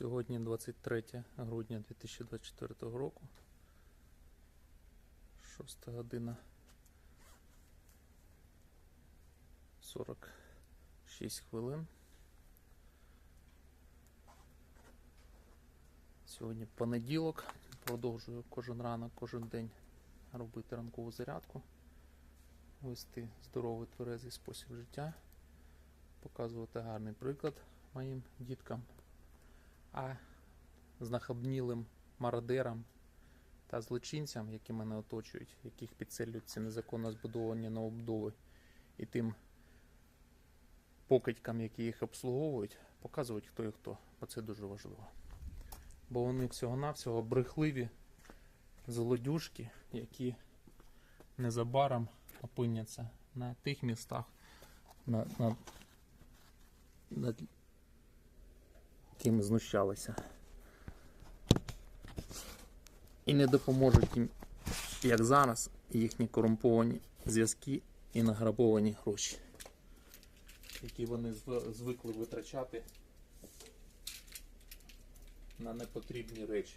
Сьогодні 23 грудня 2024 року. 6 година 46 хвилин. Сьогодні понеділок. Продовжую кожен ранок, кожен день робити ранкову зарядку, вести здоровий тверезий спосіб життя, показувати гарний приклад моїм діткам, а знахабнілим мародерам та злочинцям, які мене оточують, яких підселюють ці незаконно збудовані новобудови, і тим покидькам, які їх обслуговують, показують, хто і хто, бо це дуже важливо. Бо вони всього-навсього брехливі злодюжки, які незабаром опиняться на тих містах, на, на, над якими знущалися. І не допоможуть їм, як зараз, їхні корумповані зв'язки і награбовані гроші, які вони звикли витрачати на непотрібні речі.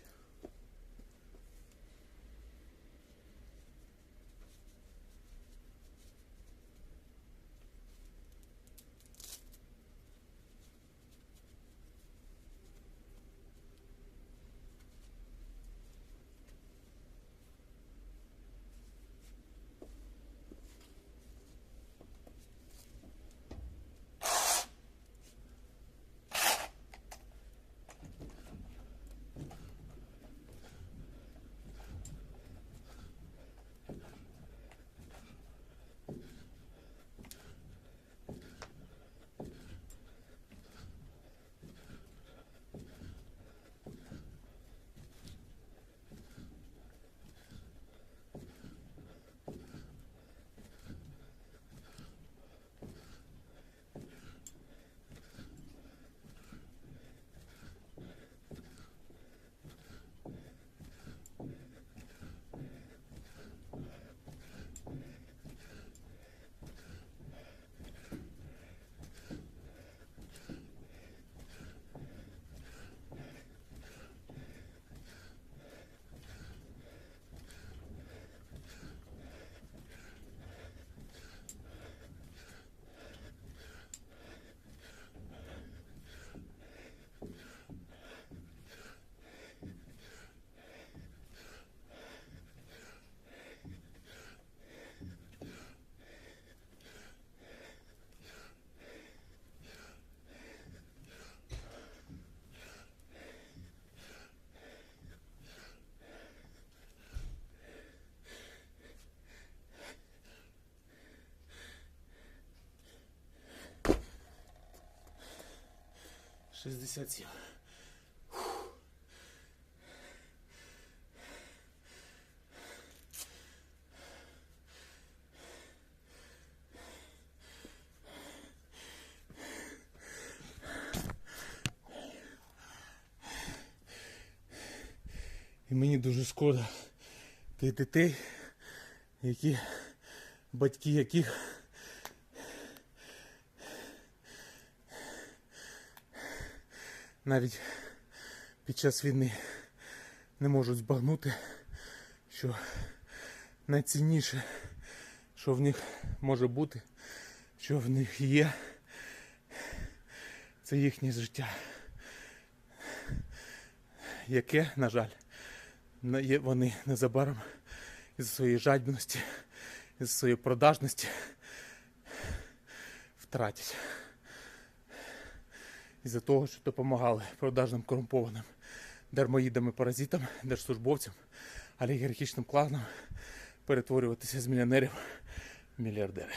Шістдесят сім. І мені дуже шкода тих дітей, які батьки яких навіть під час війни не можуть збагнути, що найцінніше, що в них може бути, що в них є, це їхнє життя, яке, на жаль, вони незабаром із своєї жадібності, із своєї продажності втратять із-за того, що допомагали продажним корумпованим дармоїдам і паразитам, держслужбовцям, олігархічним кланам перетворюватися з мільйонерів в мільярдери.